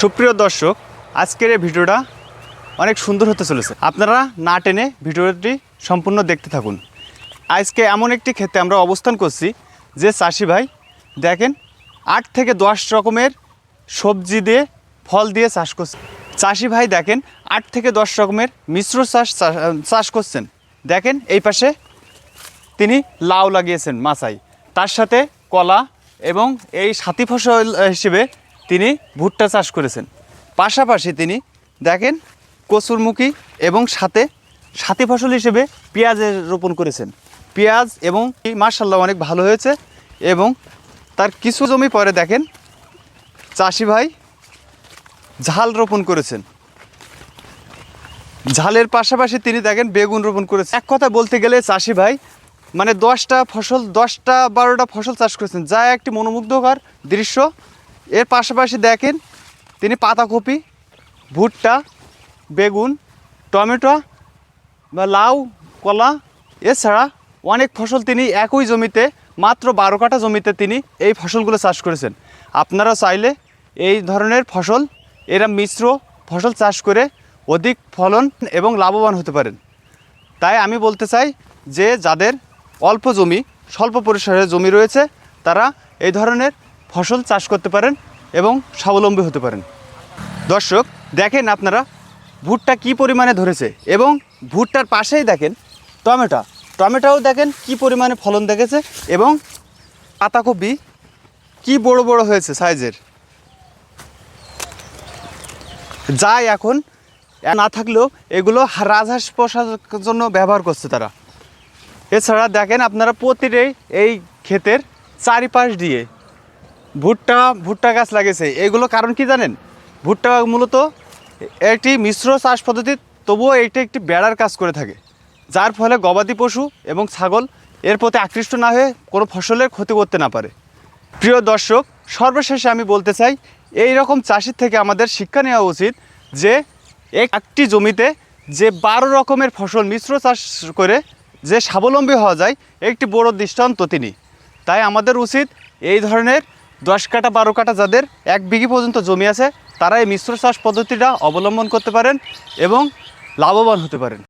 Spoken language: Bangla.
সুপ্রিয় দর্শক, আজকের এই ভিডিওটা অনেক সুন্দর হতে চলেছে। আপনারা না টেনে ভিডিওটি সম্পূর্ণ দেখতে থাকুন। আজকে এমন একটি ক্ষেত্রে আমরা অবস্থান করছি, যে চাষি ভাই দেখেন, আট থেকে দশ রকমের সবজি দিয়ে ফল দিয়ে চাষ করছে। চাষি ভাই দেখেন, আট থেকে দশ রকমের মিশ্র চাষ চাষ- করছেন। দেখেন, এই পাশে তিনি লাউ লাগিয়েছেন মাচাই তার সাথে কলা এবং এই সাথী ফসল হিসেবে তিনি ভুট্টা চাষ করেছেন। পাশাপাশি তিনি দেখেন কচুরমুখী এবং সাথে সাথী ফসল হিসেবে পেঁয়াজের রোপণ করেছেন। পেঁয়াজ এবং মার্শাল্লাহ অনেক ভালো হয়েছে এবং তার কিছু জমি পরে দেখেন চাষি ভাই ঝাল রোপণ করেছেন। ঝালের পাশাপাশি তিনি দেখেন বেগুন রোপণ করেছেন। এক কথা বলতে গেলে চাষি ভাই মানে দশটা ফসল, দশটা বারোটা ফসল চাষ করেছেন। যা একটি মনোমুগ্ধকর দৃশ্য এর পাশাপাশি দেখেন, তিনি পাতাকপি, ভুট্টা, বেগুন, টমেটো, বা লাউ, কলা, এছাড়া অনেক ফসল তিনি একই জমিতে, মাত্র বারো কাঠা জমিতে তিনি এই ফসলগুলো চাষ করেছেন। আপনারা চাইলে এই ধরনের ফসল, এরা মিশ্র ফসল চাষ করে অধিক ফলন এবং লাভবান হতে পারেন। তাই আমি বলতে চাই যে, যাদের অল্প জমি, স্বল্প পরিসরের জমি রয়েছে, তারা এই ধরনের ফসল চাষ করতে পারেন এবং স্বাবলম্বী হতে পারেন। দর্শক, দেখেন আপনারা ভুট্টা কি পরিমাণে ধরেছে এবং ভুট্টার পাশেই দেখেন টমেটো। টমেটোও দেখেন কি পরিমাণে ফলন দেখেছে এবং পাতাকপি কি বড় বড় হয়েছে সাইজের। যাই এখন না থাকলেও এগুলো রাজহাঁস পোষার জন্য ব্যবহার করছে তারা। এছাড়া দেখেন আপনারা প্রতিটাই এই ক্ষেতের চারিপাশ দিয়ে ভুট্টা ভুট্টা গাছ লাগিয়েছে। এগুলো কারণ কি জানেন? ভুট্টা মূলত একটি মিশ্র চাষ পদ্ধতি, তবুও এইটা একটি বেড়ার কাজ করে থাকে। যার ফলে গবাদি পশু এবং ছাগল এর প্রতি আকৃষ্ট না হয়ে কোনো ফসলের ক্ষতি করতে না পারে। প্রিয় দর্শক, সর্বশেষে আমি বলতে চাই, এই রকম চাষির থেকে আমাদের শিক্ষা নেওয়া উচিত যে, এক- একটি জমিতে যে বারো রকমের ফসল মিশ্র চাষ করে যে স্বাবলম্বী হওয়া যায়, একটি বড় দৃষ্টান্ত তিনি। তাই আমাদের উচিত এই ধরনের দশ কাটা বারো কাটা যাদের এক বিঘি পর্যন্ত জমি আছে তারা এই মিশ্র চাষ পদ্ধতিটা অবলম্বন করতে পারেন এবং লাভবান হতে পারেন।